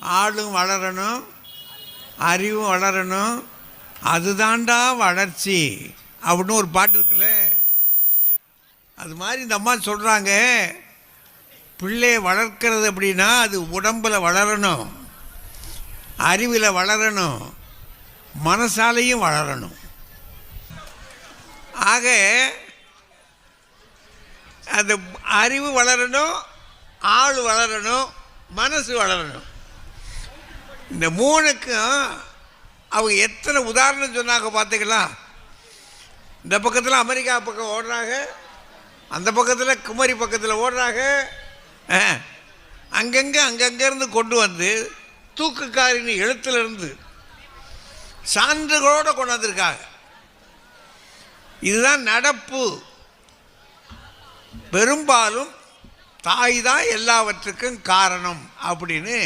ஆளும் வளரணும் அறிவும் வளரணும். அதுதான்டா வளர்ச்சி. அப்படின்னு ஒரு பாட்டு இருக்குல்ல? அது மாதிரி இந்த அம்மா சொல்கிறாங்க பிள்ளையை வளர்க்கிறது அப்படின்னா அது உடம்பில் வளரணும் அறிவில் வளரணும் மனசாலையும் வளரணும். ஆக அந்த அறிவு வளரணும் ஆள் வளரணும் மனசு வளரணும். இந்த மூணுக்கும் அவங்க எத்தனை உதாரணம் சொன்னாங்க பார்த்தீங்களா? இந்த பக்கத்தில் அமெரிக்கா பக்கம் ஓடுறாங்க அந்த பக்கத்தில் குமரி பக்கத்தில் ஓடுறாங்க ஆ, அங்கங்கே அங்கங்கேருந்து கொண்டு வந்து தூக்குக்காரின் எழுத்துலேருந்து சான்றுகளோடு கொண்டு வந்திருக்காங்க. இதுதான் நடப்பு. பெரும்பாலும் தாய் தான் எல்லாவற்றுக்கும் காரணம் அப்படின்னு